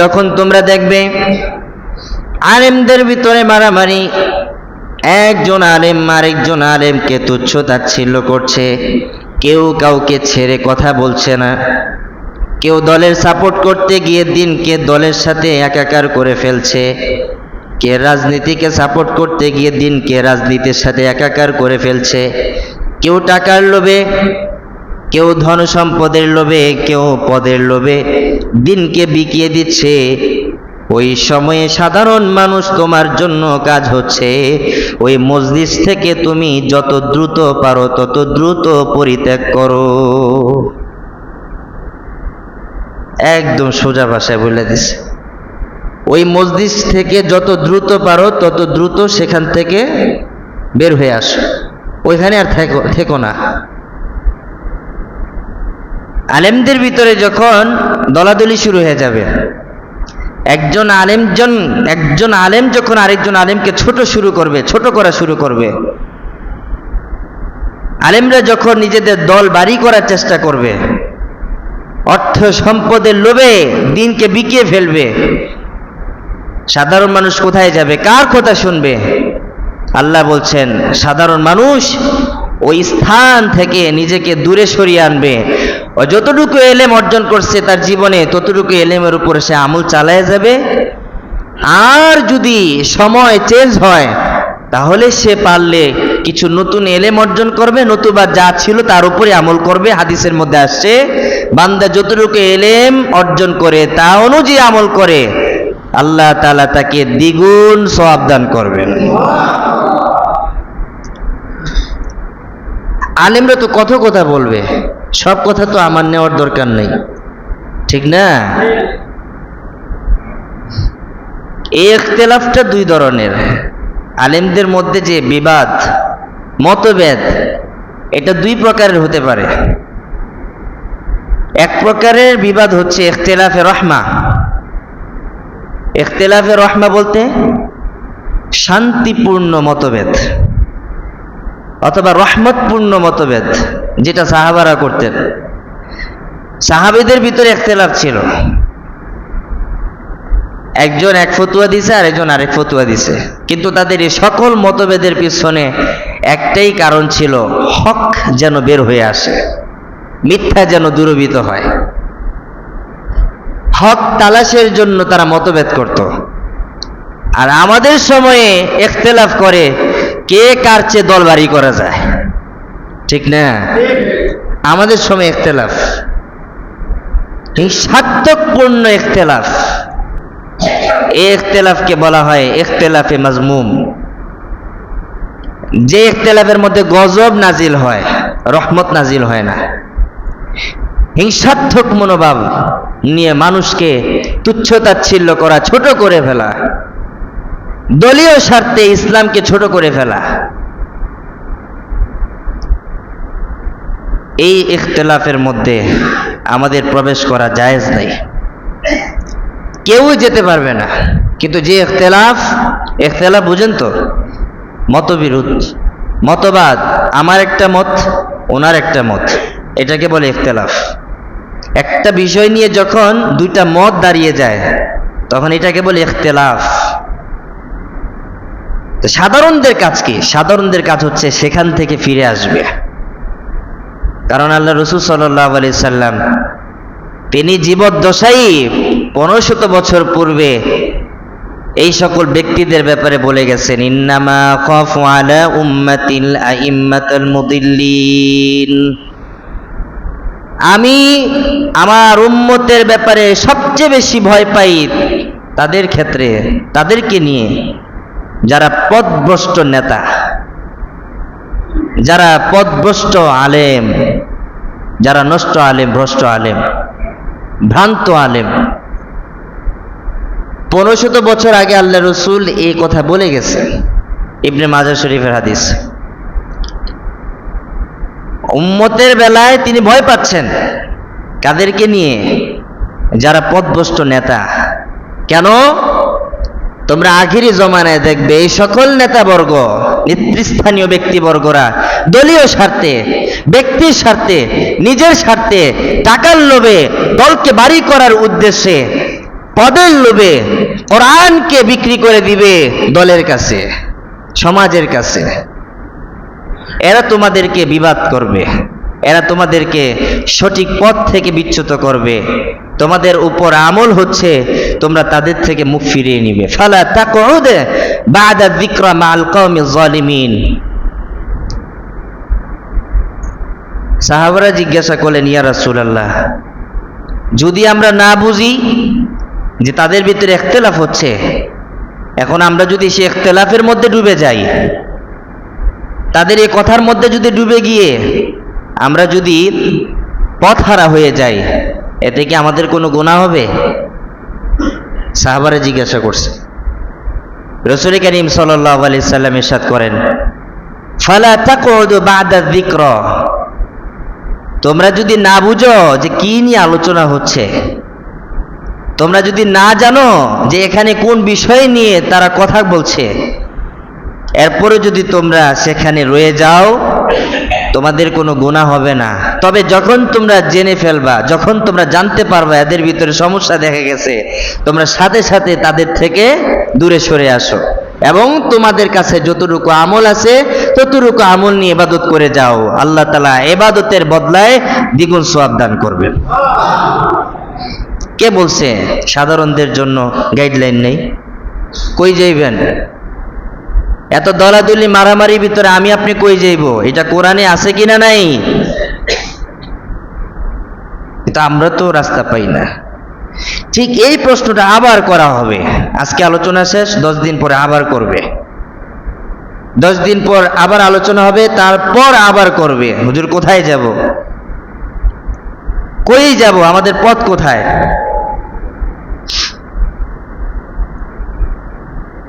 যখন তোমরা দেখবে আলেমদের ভিতরে মারামারি, একজন আলেম আরেকজন আলেমকে তুচ্ছ তাচ্ছিল্য করছে, কেউ কাউকে ছেড়ে কথা বলছে না। কেউ দলের সাপোর্ট করতে গিয়ে দিনকে দলের সাথে একাকার করে ফেলছে। কে রাজনীতিকে সাপোর্ট করতে গিয়ে দিনকে রাজনীতির সাথে একাকার করে ফেলছে। কেউ টাকার লোভে, কেউ ধন সম্পদের লোভে, কেউ পদের লোভে। দিনকে বিকিয়ে দিচ্ছে। ওই সময়ে সাধারণ মানুষ তোমার জন্য কাজ হচ্ছে। ওই মসজিদ থেকে তুমি যত দ্রুত পারো, তত দ্রুত পরিত্যাগ করো। একদম সোজা ভাষায় বলে দিছে ওই মসজিদ থেকে যত দ্রুত পারো, তত দ্রুত সেখান থেকে বের হয়ে আসো। ওইখানে আর থেকো থেকো না। আলেমদের ভিতরে যখন দলাদলি শুরু হয়ে যাবে, একজন আলেমজন একজন আলেম যখন আরেকজন আলেমকে ছোট শুরু করবে, ছোট করা শুরু করবে, আলেমরা যখন নিজেদের দল বাড়ি করার চেষ্টা করবে, অর্থ সম্পদের লোভে দিনকে বিকিয়ে ফেলবে, সাধারণ মানুষ কোথায় যাবে, কার কথা শুনবে? আল্লাহ বলছেন, সাধারণ মানুষ ওই স্থান থেকে নিজেকে দূরে সরিয়ে আনবে যতটুকু এলেম অর্জন করছে তার জীবনে, ততটুকু এলেমের উপরে সে আমল চালায় যাবে। আর যদি সময় চেঞ্জ হয়, তাহলে সে পারলে কিছু নতুন এলেম অর্জন করবে, নতুবা যা ছিল তার উপরে আমল করবে। হাদিসের মধ্যে আসছে, বান্দা যতটুকু এলেম অর্জন করে, তা অনুযায়ী আমল করে, আল্লাহ তালা তাকে দ্বিগুণ দান করবেন। আলেমরা তো কত কথা বলবে। সব কথা তো আমার নেওয়ার দরকার নেই। ঠিক না? এই ইখতিলাফটা দুই ধরনের। আলেমদের মধ্যে যে বিবাদ, মতভেদ, এটা দুই প্রকারের হতে পারে। এক প্রকারের বিবাদ হচ্ছে ইখতিলাফে রহমা। ইখতিলাফে রহমা বলতে শান্তিপূর্ণ মতভেদ অথবা রহমতপূর্ণ মতভেদ। যেটা সাহাবারা করতেন। সাহাবিদের ভিতরে একতেলাফ ছিল। একজন এক ফতুয়া দিছে আর একজন আরেক ফতুয়া দিছে। কিন্তু তাদের এই সকল মতভেদের পিছনে একটাই কারণ ছিল, হক যেন বের হয়ে আসে, মিথ্যা যেন দূরবিত হয়। হক তালাশের জন্য তারা মতভেদ করত। আর আমাদের সময়ে এখতেলাফ করে কে কার চেয়ে দলবাড়ি করা যায়? ঠিক না? আমাদের সময় এখতেলাফ। হিংসাত্মকপূর্ণ এখতেলাফ। এই এখতেলাফকে বলা হয় এখতেলাফে মাজমুম। যে এখতেলাফের মধ্যে গজব নাজিল হয়, রহমত নাজিল হয় না। হিংসাত্মক মনোভাব নিয়ে মানুষকে তুচ্ছতাচ্ছিল্য করা, ছোট করে ফেলা। দলীয় স্বার্থে ইসলামকে ছোট করে ফেলা। এই ইখতলাফের মধ্যে আমাদের প্রবেশ করা জায়েজ নেই। কেউ যেতে পারবে না, কিন্তু যে ইখতলাফ ইখতলাফ বুঝেন তো, মতবিরোধ, মতবাদ, আমার একটা মত, ওনার একটা মত, এটাকে বলে ইখতলাফ। একটা বিষয় নিয়ে যখন দুইটা মত দাঁড়িয়ে যায়, তখন এটাকে বলে ইখতলাফ। সাধারণদের কাজ কি? সাধারণদের কাজ হচ্ছে সেখান থেকে ফিরে আসবে। কারণ আল্লাহ রসুল সাল্লাহ আলি সাল্লাম তিনি জীবদ্দশাই পনেরো শত বছর পূর্বে এই সকল ব্যক্তিদের ব্যাপারে বলে গেছেন, ইন্নামা খফ আমি আমার উম্মতের ব্যাপারে সবচেয়ে বেশি ভয় পাই তাদের ক্ষেত্রে, তাদেরকে নিয়ে যারা পদভ্রষ্ট নেতা। যারা পদভ্রষ্ট আলেম, যারা নষ্ট আলেম, ভ্রষ্ট আলেম, ভ্রান্ত আলেম পনেরো শত বছর আগে আল্লাহ রসুল এই কথা বলে গেছে, ইবনে মাজার শরীফের হাদিস। উম্মতের বেলায় তিনি ভয় পাচ্ছেন কাদেরকে নিয়ে, যারা পদভ্রষ্ট নেতা। কেন? তোমরা আখিরি জমানায় দেখবে এই সকল নেতাবর্গ, নেতৃস্থানীয় ব্যক্তিবর্গরা দলীয় স্বার্থে, ব্যক্তির স্বার্থে, নিজের স্বার্থে টাকার লোভে দলকে বাড়ি করার উদ্দেশ্যে পদের লোভে কোরআনকে বিক্রি করে দিবে দলের কাছে, সমাজের কাছে। এরা তোমাদেরকে বিবাদ করবে। এরা তোমাদেরকে সঠিক পথ থেকে বিচ্যুত করবে। তোমাদের উপর আমল হচ্ছে তোমরা তাদের থেকে মুখ ফিরিয়ে নিবে। ফালা তা তাকউদ বাদা মাল কওমি জালিমিন সাহাবারা জিজ্ঞাসা করলেন, ইয়া রাসূলুল্লাহ, যদি আমরা না বুঝি যে তাদের ভিতরে ইখতিলাফ হচ্ছে, এখন আমরা যদি সে ইখতিলাফের মধ্যে ডুবে যাই, তাদের এই কথার মধ্যে যদি ডুবে গিয়ে আমরা যদি পথহারা হয়ে যাই, এতে কি আমাদের কোনো গুণা হবে? সাহাবারা জিজ্ঞাসা করছে। রসুল করিম সাল্লাহ আলি সাল্লাম ইরশাদ করেন, ফালা তাকউদু বাদা তোমরা যদি না বুঝো যে কি নিয়ে আলোচনা হচ্ছে, তোমরা যদি না জানো যে এখানে কোন বিষয় নিয়ে তারা কথা বলছে এরপরে যদি তোমরা সেখানে রয়ে যাও তোমাদের কোনো গুণা হবে না। তবে যখন তোমরা জেনে ফেলবা, যখন তোমরা জানতে পারবা এদের ভিতরে সমস্যা দেখা গেছে, তোমরা সাথে সাথে তাদের থেকে দূরে সরে আসো। এবং তোমাদের কাছে যতটুকু আমল আছে, ততটুকু আমল নিয়ে এবাদত করে যাও। আল্লাহ তালা এবাদতের বদলায় দ্বিগুণ সোয়াব দান করবেন। কে বলছে সাধারণদের জন্য গাইডলাইন নেই? কই যাইবেন? এত দলাদলি মারামারির ভিতরে আমি আপনি কই যাইব? এটা কোরআনে আছে কিনা নাই? কিন্তু আমরা তো রাস্তা পাই না। ঠিক এই প্রশ্নটা আবার করা হবে। আজকে আলোচনা শেষ, দশ দিন পরে আবার করবে। দশ দিন পর আবার আলোচনা হবে, তারপর আবার করবে। হুজুর কোথায় যাব? কই যাব? আমাদের পথ কোথায়?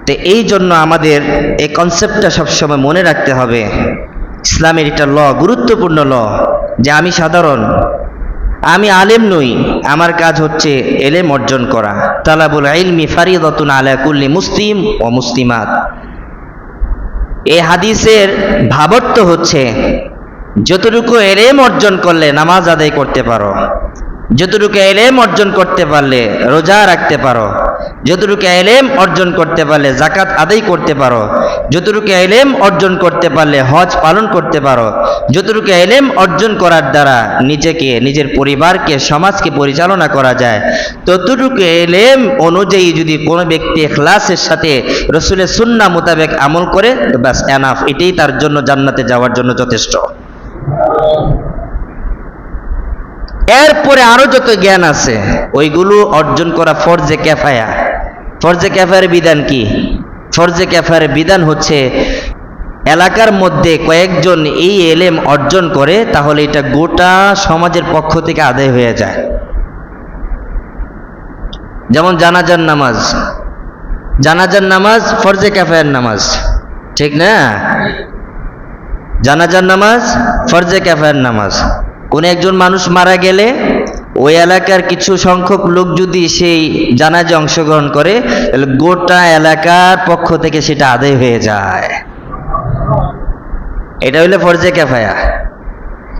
তো এই জন্য আমাদের এই কনসেপ্টটা সবসময় মনে রাখতে হবে। ইসলামের এটা ল গুরুত্বপূর্ণ ল যে আমি সাধারণ, আমি আলেম নই, আমার কাজ হচ্ছে এলেম অর্জন করা। তালাবুল ইলমি ফারিদতুন আলা কুল্লি মুসলিম ও মুসলিমাত। এই হাদিসের ভাবার্থ হচ্ছে, যতটুকু এলেম অর্জন করলে নামাজ আদায় করতে পারো, যতটুকু এলেম অর্জন করতে পারলে রোজা রাখতে পারো যতটুকু এলেম অর্জন করতে পারলে জাকাত আদায় করতে পারো, যতটুকু এলেম অর্জন করতে পারলে, হজ পালন করতে পারো, যতটুকু এলেম অর্জন করার দ্বারা নিজেকে, নিজের পরিবারকে, সমাজকে পরিচালনা করা যায়। ততটুকু এলেম অনুযায়ী যদি কোনো ব্যক্তি ক্লাসের সাথে রসুলের সুন্না মোতাবেক আমল করে ব্যাস এনাফ এটাই তার জন্য জান্নাতে যাওয়ার জন্য যথেষ্ট। এরপরে আরও যত জ্ঞান আছে, ওইগুলো অর্জন করা ফরজে ক্যাফায়া ফরজে ক্যাফায়ের বিধান কি? ফরজে ক্যাফায়ের বিধান হচ্ছে, এলাকার মধ্যে কয়েকজন এই এলেম অর্জন করে, তাহলে এটা গোটা সমাজের পক্ষ থেকে আদায় হয়ে যায়। যেমন জানাজার নামাজ। জানাজার নামাজ, ফরজে ক্যাফায়ের নামাজ। ঠিক না? জানাজার নামাজ, ফরজে ক্যাফায়ের নামাজ। কোন একজন মানুষ মারা গেলে ওই এলাকার কিছু সংখ্যক লোক যদি সেই জানাজে অংশগ্রহণ করে, তাহলে গোটা এলাকার পক্ষ থেকে সেটা আদায় হয়ে যায়। এটা হইলে ফরজে ক্যাফায়া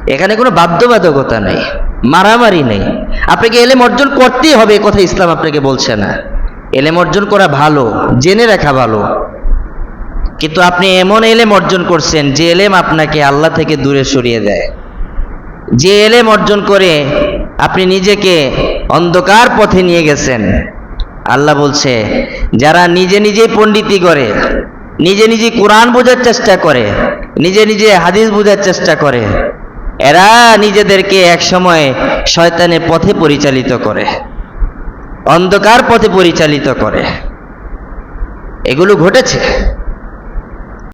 এখানে কোনো বাধ্যবাধকতা নেই, মারামারি নেই। আপনাকে এলেম অর্জন করতেই হবে কথা ইসলাম আপনাকে বলছে না। এলেম অর্জন করা ভালো, জেনে রাখা ভালো। কিন্তু আপনি এমন এলেম অর্জন করছেন, যে এলেম আপনাকে আল্লাহ থেকে দূরে সরিয়ে দেয়। যে এলেম অর্জন করে আপনি নিজেকে অন্ধকার পথে নিয়ে গেছেন। আল্লাহ বলছে, যারা নিজে নিজেই পণ্ডিতি করে, নিজে নিজে কোরআন বোঝার চেষ্টা করে, নিজে নিজে হাদিস বোঝার চেষ্টা করে, এরা নিজেদেরকে একসময় শয়তানের পথে পরিচালিত করে, অন্ধকার পথে পরিচালিত করে। এগুলো ঘটেছে।